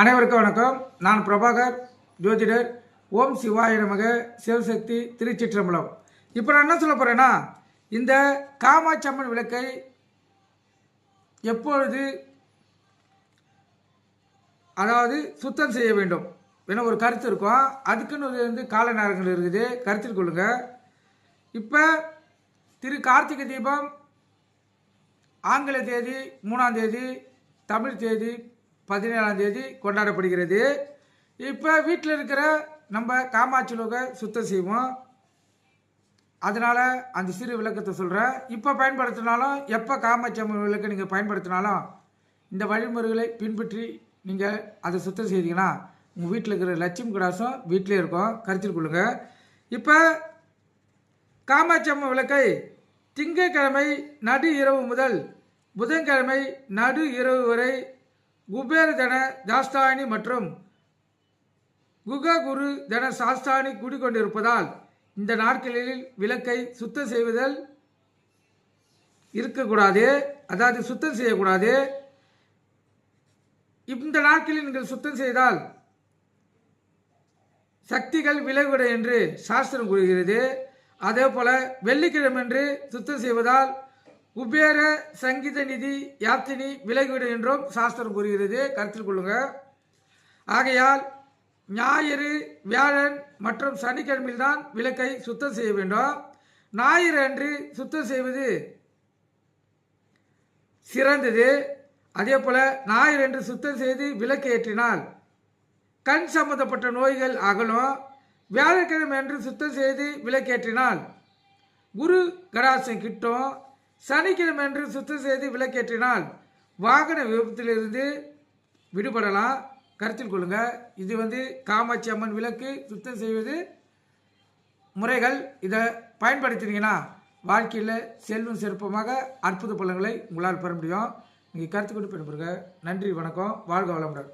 அனைவருக்கும் வணக்கம். நான் பிரபாகர் ஜோதிடர் ஓம் சிவாய நமக சிவசக்தி திருச்சிற்றம்பலம். இப்போ நான் என்ன சொல்ல போகிறேன்னா இந்த காமாட்சி அம்மன் விளக்கை எப்பொழுது அதாவது சுத்தம் செய்ய வேண்டும் ஏன்னா ஒரு கருத்து இருக்கும். அதுக்குன்னு ஒரு வந்து கால நேரங்கள் இருக்குது. கருத்தில் கொள்ளுங்கள் இப்போ திரு கார்த்திகை தீபம் ஆங்கில தேதி மூணாம் தேதி தமிழ் தேதி பதினேழாம் தேதி கொண்டாடப்படுகிறது. இப்போ வீட்டில் இருக்கிற நம்ம காமாட்சி லோக சுத்தம் செய்வோம். அதனால் அந்த சிறு விளக்கத்தை சொல்கிறேன் இப்போ பயன்படுத்தினாலும் எப்போ காமாட்சி அம்மன் விளக்கை நீங்கள் பயன்படுத்தினாலும் இந்த வழிமுறைகளை பின்பற்றி நீங்கள் அதை சுத்தம் செய்தீங்கன்னா உங்கள் வீட்டில் இருக்கிற லட்சுமி கடாசம் வீட்டிலே இருக்கும். கருத்தில் கொள்ளுங்கள் இப்போ காமாட்சி அம்மன் விளக்கை திங்கட்கிழமை நடு இரவு முதல் புதன்கிழமை நடு இரவு வரை குபேர தன தாஸ்தானி மற்றும் குக குரு தன சாஸ்தானி கூடிக்கொண்டிருப்பதால் இந்த நாட்களில் விளக்கை சுத்தம் செய்வதில் இருக்கக்கூடாது. அதாவது சுத்தம் செய்யக்கூடாது. இந்த நாட்களில் நீங்கள் சுத்தம் செய்தால் சக்திகள் விலகிவிடும் என்று சாஸ்திரம் கூறுகிறது. அதே போல வெள்ளிக்கிழமை என்று சுத்தம் செய்வதால் உபேர சங்கீத நிதி யாத்தினி விலகிவிடும் என்றும் சாஸ்திரம் கூறுகிறது. கருத்தில் கொள்ளுங்க. ஆகையால் ஞாயிறு வியாழன் மற்றும் சனிக்கிழமையில்தான் விளக்கை சுத்தம் செய்ய வேண்டும். ஞாயிறு அன்று சுத்தம் செய்வது சிறந்தது. அதே போல ஞாயிறு என்று சுத்தம் செய்து விளக்கு ஏற்றினால் கண் சம்பந்தப்பட்ட நோய்கள் அகலும். வியாழக்கிழமை என்று சுத்தம் செய்து விளக்கேற்றினால் குரு கடாசம் கிட்டும். சனிக்கிழமை அன்று சுத்தம் செய்து விளக்கேற்றினால் வாகன விபத்திலிருந்து விடுபடலாம். கருத்தில் கொள்ளுங்க. இது வந்து காமாட்சி அம்மன் விளக்கு. சுத்தம் செய்வது முறைகள். இதை பயன்படுத்தினீங்கன்னா வாழ்க்கையில் செல்வம் சிறப்பமாக அற்புத பலன்களை உங்களால் பெற முடியும். நீங்கள் கருத்து கொண்டு பயன்படுங்க நன்றி வணக்கம். வாழ்க வளமுடன்.